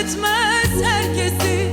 etmez herkesi.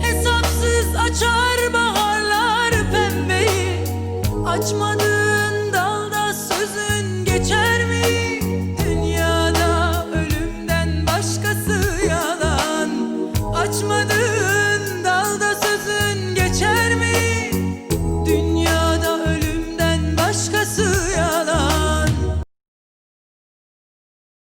Hesapsız açar baharlar pembeyi. Açmadığın dalda sözün geçer mi? Dünyada ölümden başkası yalan. Açmadığın